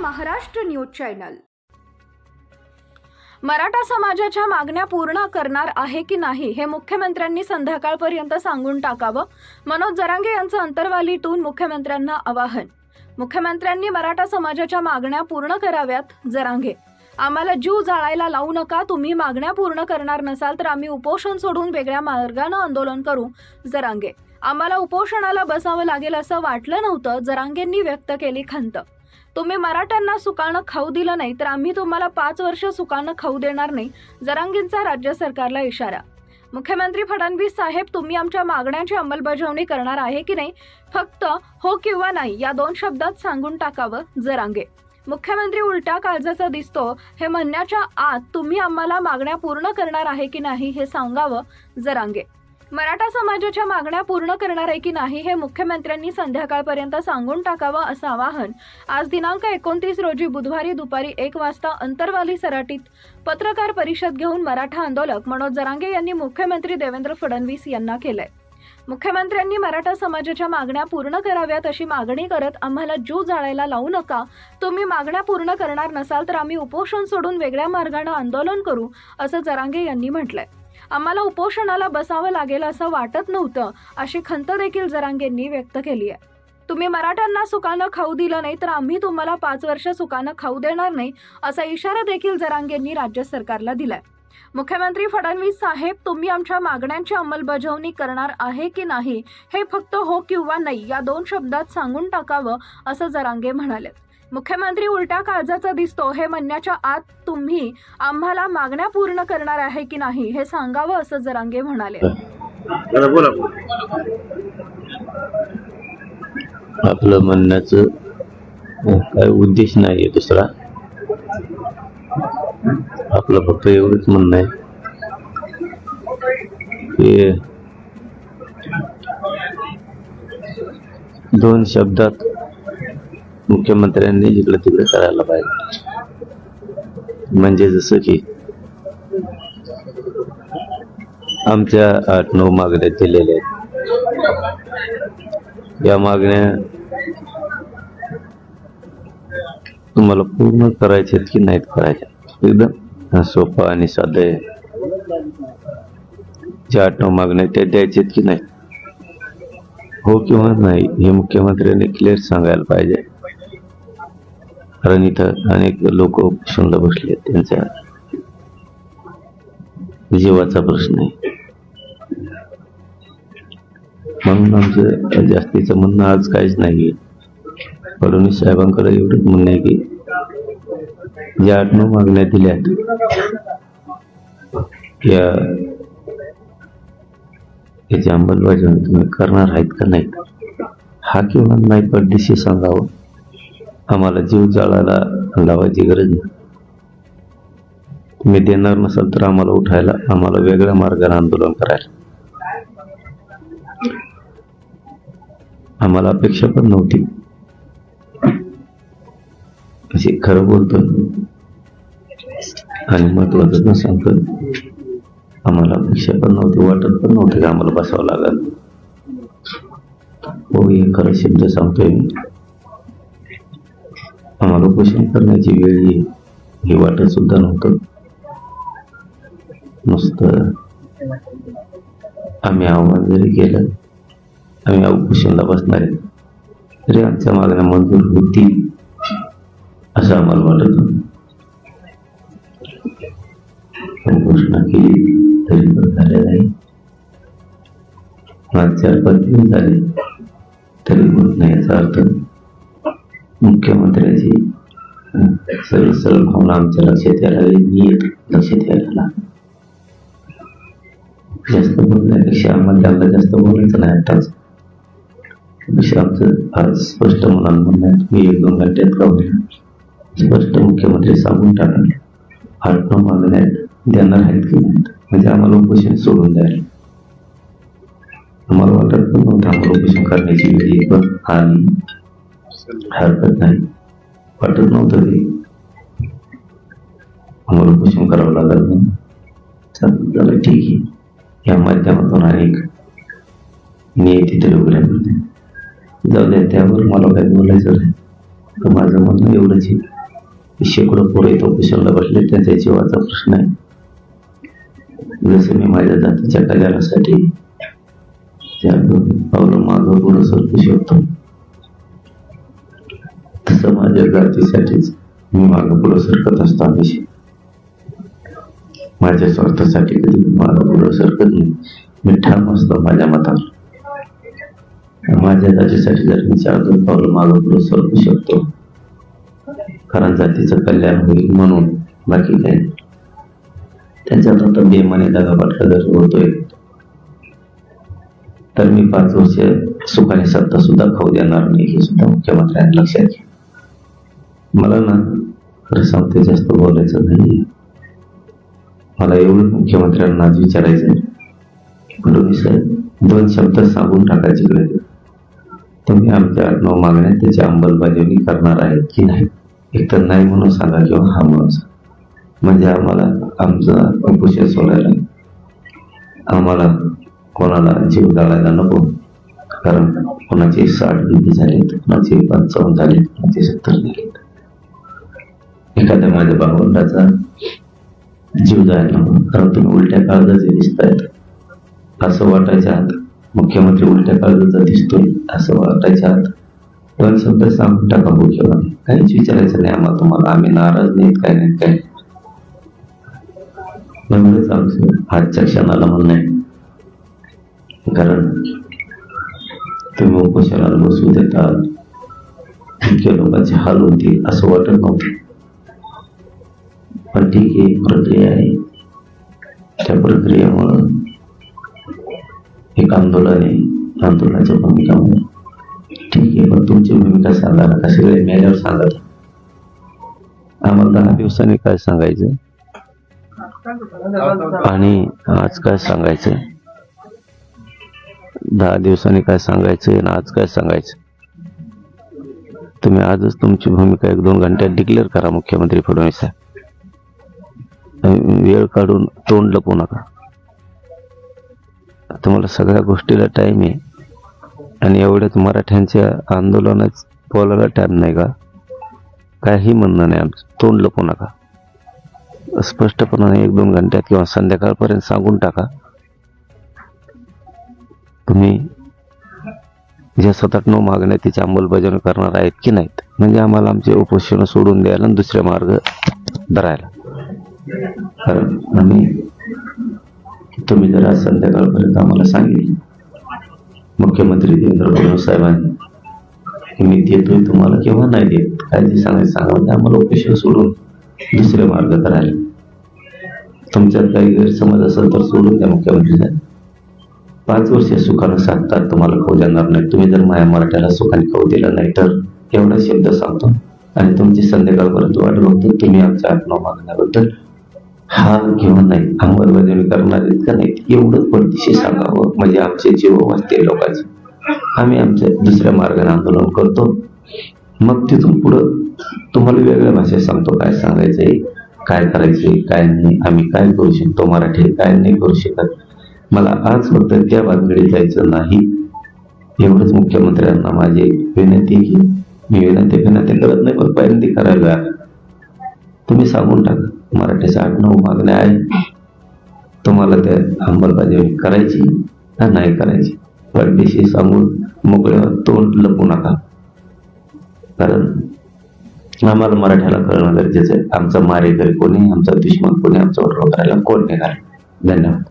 Maharashtra news channel. Maratha समाजाच्या मागण्या पूर्ण करणार आहे की नाही हे मुख्यमंत्र्यांनी संध्याकाळपर्यंत सांगून टाकावं. मनोज जरांगे यांचं अंतरवालीतून मुख्यमंत्र्यांना आवाहन. मुख्यमंत्र्यांनी मराठा समाजाच्या मागण्या पूर्ण कराव्यात जरांगे. आम्हाला जीव जाळायला लावू नका तुम्ही मागण्या पूर्ण करणार नसाल तर आम्ही उपोषण सोडून वेगळ्या मार्गानं आंदोलन करू जरांगे. आम्हाला उपोषणाला बसावं लागेल असं वाटलं नव्हतं जरांगेंनी व्यक्त केली खंत. तुम्ही मराठ्यांना सुकाणं खाऊ दिलं नाही तर आम्ही तुम्हाला पाच वर्ष सुकाणं खाऊ देणार नाही जरांगींचा राज्य सरकारला इशारा. मुख्यमंत्री फडणवीस साहेब तुम्ही आमच्या मागण्यांची अंमलबजावणी करणार आहे की नाही? फक्त हो किंवा नाही या दोन शब्दात सांगून टाकावं जरांगे. मुख्यमंत्री उलट्या काळजाचा दिसतो हे म्हणण्याच्या आत तुम्ही आम्हाला मागण्या पूर्ण करणार आहे की नाही हे सांगावं जरांगे. मराठा समाजाच्या मागण्या पूर्ण करणार आहे की नाही हे मुख्यमंत्र्यांनी संध्याकाळपर्यंत सांगून टाकावं असं आवाहन. आज दिनांक एकोणतीस रोजी बुधवारी दुपारी एक वाजता अंतरवाली सराटीत पत्रकार परिषद घेऊन मराठा आंदोलक मनोज जरांगे यांनी मुख्यमंत्री देवेंद्र फडणवीस यांना केलंय. मुख्यमंत्र्यांनी मराठा समाजाच्या मागण्या पूर्ण कराव्यात अशी मागणी करत आम्हाला जीव जाळायला लावू नका. तुम्ही मागण्या पूर्ण करणार नसाल तर आम्ही उपोषण सोडून वेगळ्या मार्गानं आंदोलन करू असं जरांगे यांनी म्हटलंय. आम्हाला उपोषणाला बसावं लागेल असं वाटत नव्हतं अशी खंत देखील जरांगेंनी व्यक्त केली आहे. तुम्ही मराठ्यांना सुकानं खाऊ दिलं नाही तर आम्ही तुम्हाला पाच वर्ष सुकानं खाऊ देणार नाही असा इशारा देखील जरांगेंनी राज्य सरकारला दिलाय. मुख्यमंत्री फडणवीस साहेब तुम्ही आमच्या मागण्यांची अंमलबजावणी करणार आहे की नाही हे फक्त हो किंवा नाही या दोन शब्दात सांगून टाकावं असं जरांगे म्हणाले मुख्यमंत्री उलट्या काळजाचा दिसतो हे म्हणण्याच्या आत तुम्ही आम्हाला मागण्या पूर्ण करणार आहे की नाही हे सांगावं असं जरांगे म्हणाले. आपलं म्हणण्याचं काय उद्देश नाही दुसरा. आपलं फक्त एवढंच म्हणणं आहे. की दोन शब्दात मुख्यमंत्र्यांनी जिकडे तिकडे करायला पाहिजे. म्हणजे जसं की आमच्या आठ नऊ मागण्या दिलेल्या आहेत. या मागण्या तुम्हाला पूर्ण करायचे आहेत की नाहीत करायच्या? एकदम सोपं आणि साधं आहे. ज्या आठ नऊ मागण्या त्या द्यायच्या आहेत की नाही? हो किंवा नाही हे मुख्यमंत्र्यांनी क्लिअर सांगायला पाहिजे. कारण इथं अनेक लोक उपोषणला बसले आहेत त्यांच्या जीवाचा प्रश्न आहे. म्हणून आमचं जास्तीचं म्हणणं आज काहीच नाही फडणवीस साहेबांकडे एवढंच म्हणणं आहे की ज्या आठ नऊ मागण्या दिल्या या याची अंमलबजावणी तुम्ही करणार आहेत का नाही हा किंवा नाही पडदिशी सांगावं. आम्हाला जीव जाळायला लावायची गरज नाही. तुम्ही देणार नसाल तर आम्हाला उठायला आम्हाला वेगळ्या मार्गाने आंदोलन करायला. आम्हाला अपेक्षा पण नव्हती. असे खरं बोलतो. आणि महत्वाचं पण सांगतो आम्हाला अपेक्षा पण नव्हती वाटत पण नव्हती आम्हाला बसावं लागल. हो हे खरं शब्द सांगतोय मी. आम्हाला उपोषण करण्याची वेळ येईल हे वाटत सुद्धा नव्हतं. नुसतं आम्ही आव्हान जरी केलं आम्ही उपोषणला बसणार आहे. तरी आमच्या मागण्या मंजूर होतील असं आम्हाला वाटत. होतं. पण घोषणा केली तरी पण झाले नाही. आज चार पाच दिवस झाले तरी होत नाही याचा अर्थ. मुख्यमंत्र्याची. अं, भावना आमच्या लक्षात यायला नीट लक्षात यायला जास्त बोलण्यापेक्षा आम्हाला म्हणजे त्यांना जास्त बोलायचं नाही आताच. विषय आमचं फार स्पष्ट मुलांना म्हणण्यात मी एक दोन घंट्यात का स्पष्ट मुख्यमंत्री सांगून टाकले आठ मागण्यात देणार आहेत की नाहीत म्हणजे आम्हाला उपोषण सोडून द्यायला. आम्हाला वाटत पण नव्हतं आम्हाला उपोषण करण्याची वेळ येईल पण आणि हरकत नाही. वाटत नव्हतं की आम्हाला उपोषण करावं लागत नाही चालेल झालं ठीक आहे. या माध्यमातून अनेक नियती तरी उघड्या जाऊ द्या त्यावर मला काय बोलायचं नाही. तर माझं म्हणणं एवढंच आहे. ते शेकडो पोरं इथं उपोषणाला बसले त्यांच्या जीवाचा प्रश्न आहे. जसं मी माझ्या जातीच्या कल्याणासाठी त्या पावलं मागं पुढं सरकू शकतो. तसं माझ्या जातीसाठीच मी मागं पुढं सरकत असतो हमेशा माझ्या स्वार्थासाठी कधी मी मागं पुढं सरकत नाही. मी ठाम असतो माझ्या मतावर. माझ्या जातीसाठी जर मी चार दोन पावलं मागं पुढं सरकू शकतो कारण जातीचं कल्याण होईल म्हणून बाकी काय त्यांच्यात आता बेमाने दगापाटका जर होतोय तर मी पाच वर्ष सुखाने सत्ता सुद्धा खाऊ देणार नाही हे सुद्धा मुख्यमंत्र्यांनी लक्षात घ्या. मला ना खरं सांगते जास्त बोलायचं नाही मला एवढं मुख्यमंत्र्यांना आज विचारायचं आहे फडणवीस साहेब दोन शब्द सांगून टाकायचे गरज तुम्ही आमच्या आठ नऊ मागण्या त्याची अंमलबजावणी करणार आहेत की नाही? एकतर नाही म्हणून सांगा किंवा हा म्हणून सांगा. म्हणजे आम्हाला आमचं उपोषण सोडायला आम्हाला कोणाला जीव जाळायला नको. कारण कोणाचे साठ विधी झाले कोणाचे पंचावन्न झाले कोणाचे सत्तर झाले. एखाद्या माझ्या भावंडाचा जीव जायला कारण तुम्ही उलट्या काळजाचे दिसतायत. असं वाटायच्या आत. मुख्यमंत्री उलट्या काळजाचा दिसतोय असं वाटायच्या आत. पण शब्द सांगून टाका मुख्यमंत्री. काहीच विचारायचं नाही आम्हाला तुम्हाला. आम्ही नाराज नाहीत काय नाही काय. म्हणूनच आमचं आजच्या क्षणाला म्हणणं आहे. कारण तुम्ही उपोषणाला बसू देता इतक्या लोकांचे हाल होतील असं वाटत नव्हतं. पण ठीक आहे प्रक्रिया आहे. त्या प्रक्रियेमुळं एक आंदोलन आहे. आंदोलनाच्या भूमिकामुळे. ठीक आहे पण तुमची भूमिका सांगा नका सगळे मेल्यावर सांगा आम्हाला दहा दिवसांनी काय सांगायचं? आणि आज काय सांगायचं? दहा दिवसांनी काय सांगायचं आणि आज काय सांगायचं? तुम्ही आजच तुमची भूमिका एक दोन घंट्यात डिक्लेअर करा मुख्यमंत्री फडणवीस साहेब. वेळ काढून तोंड लपवू नका. तुम्हाला सगळ्या गोष्टीला टाईम आहे. आणि एवढ्याच मराठ्यांच्या आंदोलनात बोलायला टाईम नाही का? काही म्हणणं नाही आमचं. तोंड लपवू नका. स्पष्टपणाने एक दोन घंट्यात किंवा संध्याकाळपर्यंत सांगून टाका. तुम्ही ज्या सतत नऊ मागण्या तिची अंमलबजावणी करणार आहेत की नाहीत? म्हणजे आम्हाला आमचे उपोषण सोडून द्यायला आणि दुसरे मार्ग धरायला. कारण आम्ही तुम्ही जर आज संध्याकाळपर्यंत आम्हाला सांगितलं. मुख्यमंत्री देवेंद्र फडणवीस साहेबांनी. की मी देतोय तुम्हाला किंवा नाही देत काय ते सांगायचं सांगा. म्हणजे आम्हाला उपेक्षा सोडून दुसरे मार्ग करायला तुमच्यात काही गैरसमज असेल तर सोडून द्या मुख्यमंत्री साहेब. पाच वर्ष सुखानं साधतात तुम्हाला खाऊ देणार नाही. तुम्ही जर माया मराठ्याला सुखाने खाऊ दिला नाही तर एवढा शब्द सांगतो. आणि तुमची संध्याकाळपर्यंत वाट बघतो. तुम्ही आमच्या आत्मा मागण्याबद्दल हा घेऊन नाही अंमलबजावणी करणार इतकं का नाही एवढंच पडदिशी सांगावं. म्हणजे आमचे जीव वाचते लोकांचे. आम्ही आमच्या दुसऱ्या मार्गाने आंदोलन करतो. मग तिथून पुढं तुम्हाला वेगळ्या भाषेत सांगतो काय सांगायचंय काय करायचंय काय नाही आम्ही काय करू शकतो मराठी काय नाही करू शकत. मला आज फक्त त्या बातमीकडे जायचं नाही. एवढंच मुख्यमंत्र्यांना माझी विनंती की मी विनंती विनंती करत नाही पण पहिल्यांदा करायला. तुम्ही सांगून टाका. मराठीच्या आठ नऊ मागण्या आहेत. तुम्हाला त्या अंमलबजावणी करायची का नाही करायची? परदेशी सांगून मोकळ्यावर तोंड लपू नका. कारण आम्हाला मराठ्याला कळणं गरजेचं आहे. आमचा मारेकरी कोणी आमचा दुश्मन कोणी आमचा वडवा करायला कोण निघाल? धन्यवाद.